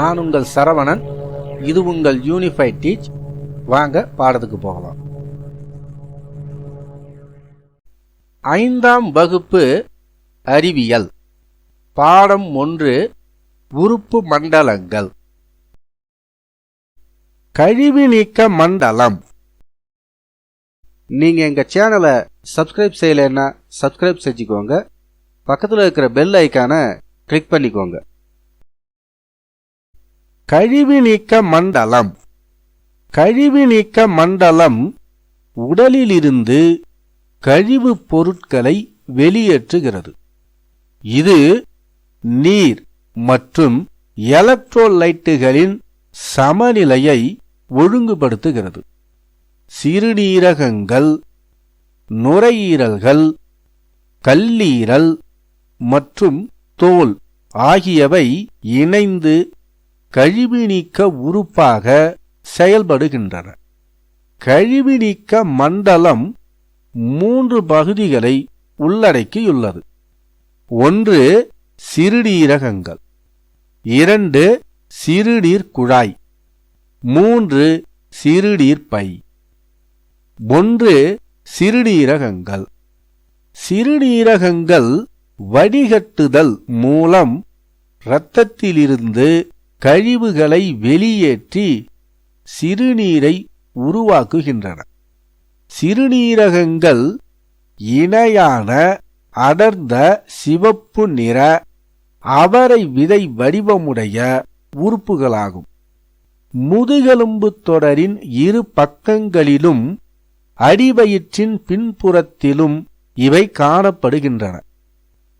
நான் உங்கள் சரவணன் இது உங்கள் யூனிஃபைட் டீச் வாங்க பாடத்துக்கு போகலாம். ஐந்தாம் வகுப்பு அறிவியல். பாடம் ஒன்று உறுப்பு மண்டலங்கள். கழிவு நீக்க மண்டலம். நீங்கள் எங்கள் சேனலை சப்ஸ்கிரைப் செய்யலைன்னா சப்ஸ்கிரைப் செஞ்சுக்கோங்க. பக்கத்தில் இருக்கிற பெல் ஐக்கானை கிளிக் பண்ணிக்கோங்க. கழிவு நீக்க மண்டலம். கழிவு நீக்க மண்டலம் உடலிலிருந்து கழிவுப் பொருட்களை வெளியேற்றுகிறது. இது நீர் மற்றும் எலக்ட்ரோலைட்டுகளின் சமநிலையை ஒழுங்குபடுத்துகிறது. சிறுநீரகங்கள் நுரையீரல்கள் கல்லீரல் மற்றும் தோல் ஆகியவை இணைந்து கழிவு நீக்க உறுப்பாக செயல்படுகின்றன. கழிவு நீக்க மண்டலம் மூன்று பகுதிகளை உள்ளடக்கியுள்ளது. ஒன்று சிறுநீரகங்கள். இரண்டு சிறுநீர் குழாய். மூன்று சிறுநீர் பை. ஒன்று சிறுநீரகங்கள். சிறுநீரகங்கள் வடிகட்டுதல் மூலம் இரத்தத்திலிருந்து கழிவுகளை வெளியேற்றி சிறுநீரை உருவாக்குகின்றன. சிறுநீரகங்கள் இணையான அடர்ந்த சிவப்பு நிற அவரை விதை வடிவமுடைய உறுப்புகளாகும். முதுகெலும்பு தொடரின் இரு பக்கங்களிலும் அடிவயிற்றின் பின்புறத்திலும் இவை காணப்படுகின்றன.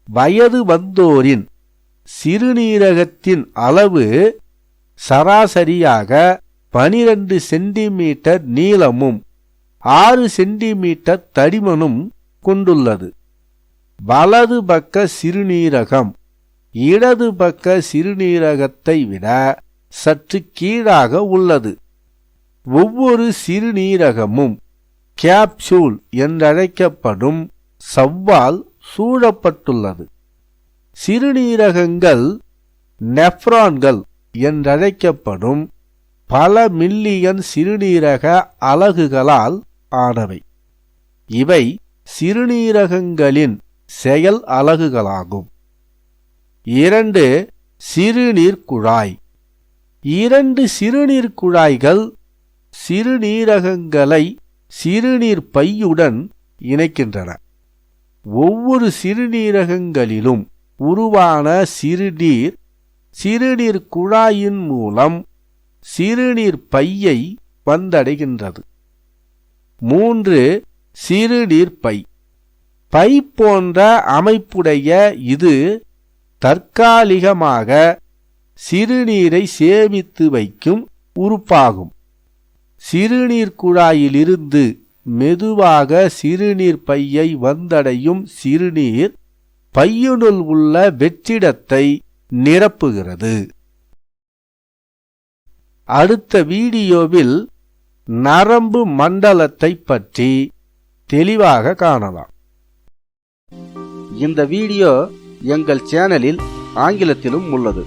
வயது வந்தோரின் சிறுநீரகத்தின் அளவு சராசரியாக பனிரெண்டு சென்டிமீட்டர் நீளமும் ஆறு சென்டிமீட்டர் தடிமனும் கொண்டுள்ளது. வலது பக்க சிறுநீரகம் இடது பக்க சிறுநீரகத்தை விட சற்று கீழாக உள்ளது. ஒவ்வொரு சிறுநீரகமும் கேப்சூல் என்றழைக்கப்படும் சவ்வால் சூழப்பட்டுள்ளது. சிறுநீரகங்கள் நெஃப்ரான்கள் என்றழைக்கப்படும் பல மில்லியன் சிறுநீரக அலகுகளால் ஆனவை. இவை சிறுநீரகங்களின் செயல் அலகுகளாகும். இரண்டு சிறுநீர் குழாய். இரண்டு சிறுநீர் குழாய்கள் சிறுநீரகங்களை சிறுநீர் பையுடன் இணைக்கின்றன. ஒவ்வொரு சிறுநீரகங்களிலும் உருவான சிறுநீர் சிறுநீர் குழாயின் மூலம் சிறுநீர் பையை வந்தடைகின்றது. மூன்று சிறுநீர் பை. பை போன்ற அமைப்புடைய இது தற்காலிகமாக சிறுநீரை சேமித்து வைக்கும் உறுப்பாகும். சிறுநீர் குழாயிலிருந்து மெதுவாக சிறுநீர் பையை வந்தடையும் சிறுநீர் பையுனுள் உள்ள வெற்றிடத்தை நிரப்புகிறது. அடுத்த வீடியோவில் நரம்பு மண்டலத்தை பற்றி தெளிவாக காணலாம். இந்த வீடியோ எங்கள் சேனலில் ஆங்கிலத்திலும் உள்ளது.